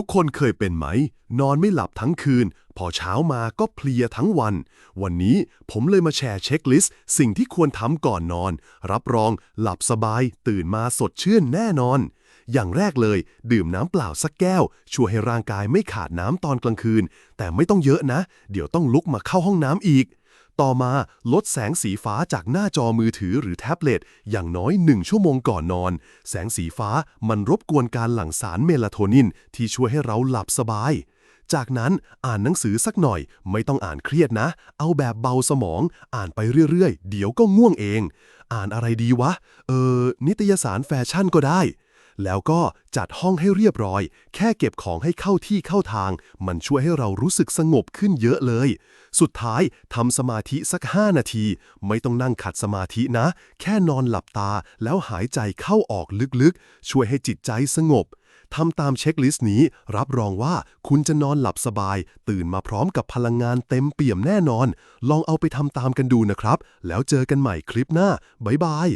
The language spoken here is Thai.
ทุกคนเคยเป็นไหม นอนไม่หลับทั้งคืน พอเช้ามาก็เพลียทั้งวัน วันนี้ผมเลยมาแชร์เช็คลิสต์ สิ่งที่ควรทำก่อนนอน รับรองหลับสบาย ตื่นมาสดชื่นแน่นอน อย่างแรกเลย ดื่มน้ำเปล่าสักแก้ว ช่วยให้ร่างกายไม่ขาดน้ำตอนกลางคืน แต่ไม่ต้องเยอะนะ เดี๋ยวต้องลุกมาเข้าห้องน้ำอีก ต่อมาลดแสงสีฟ้าจากหน้าจอมือถือหรือแท็บเล็ตอย่างน้อย 1 ชั่วโมงก่อนนอน แสงสีฟ้ามันรบกวนการหลั่งสารเมลาโทนิน ที่ช่วยให้เราหลับสบาย จากนั้นอ่านหนังสือสักหน่อย ไม่ต้องอ่านเครียดนะ เอาแบบเบาสมอง อ่านไปเรื่อยๆ เดี๋ยวก็ง่วงเอง อ่านอะไรดีวะ เออนิตยสารแฟชั่นก็ได้ แล้วก็จัดห้องให้เรียบร้อย แค่เก็บของให้เข้าที่เข้าทาง มันช่วยให้เรารู้สึกสงบขึ้นเยอะเลย สุดท้ายทำสมาธิสัก 5 นาที ไม่ต้องนั่งขัดสมาธินะ แค่นอนหลับตาแล้วหายใจเข้าออกลึกๆ ช่วยให้จิตใจสงบทำตามเช็คลิสต์นี้ รับรองว่าคุณจะนอนหลับสบาย ตื่นมาพร้อมกับพลังงานเต็มเปี่ยมแน่นอน ลองเอาไปทำตามกันดูนะครับ แล้วเจอกันใหม่คลิปหน้า บ๊ายบาย